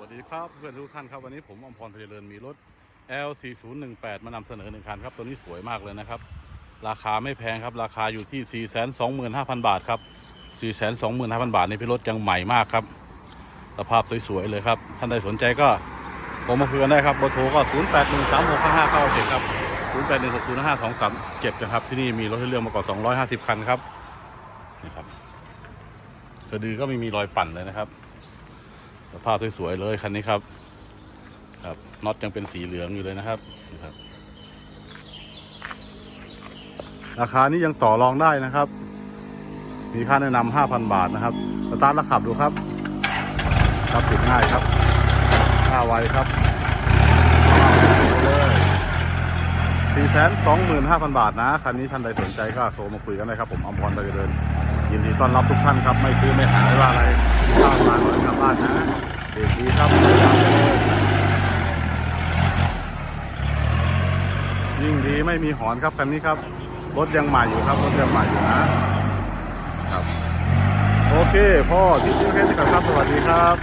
วัสดีครับเพื่อนทุกท่านครับวันนี้ผมอมพรเพลินมีรถ L4018 มานำเสนอหนึ่งคันครับตัวนี้สวยมากเลยนะครับ ราคาไม่แพงครับราคาอยู่ที่ 425,000 บาทครับ 425,000 บาทในพี่รถยังใหม่มากครับ สภาพสวยๆเลยครับ ท่านใดสนใจก็ผมมาคุยกันได้ครับเบอร์โทรก็ 0813655997ครับ0816055237นะครับที่นี่มีรถให้เลือกมากกว่า 250 คันครับนี่ครับสะดือก็ไม่มีรอยปั่นเลยนะครับ สภาพสวยๆเลยคันนี้ครับ ครับน็อตยังเป็นสีเหลืองอยู่เลยนะครับครับ ราคานี้ยังต่อรองได้นะครับ มีค่าแนะนำ5,000บาทนะครับสตาร์ทแล้วขับดูครับ ครับติดง่ายครับค่าไวครับเลย425,000บาทนะ คันนี้ท่านใดสนใจก็โทรมาคุยกันได้ครับ ผมอมพรไปเดิน ยินดีต้อนรับทุกท่านครับ ไม่ซื้อไม่หายว่าอะไรข้าวมาหน่อยกลับ ดีครับยิ่งดีไม่มีหอนครับคันนี้ครับ รถยังใหม่อยู่ครับ รถยังใหม่อยู่นะครับ โอเค พ่อที่ที่เคสกับครับ สวัสดีครับ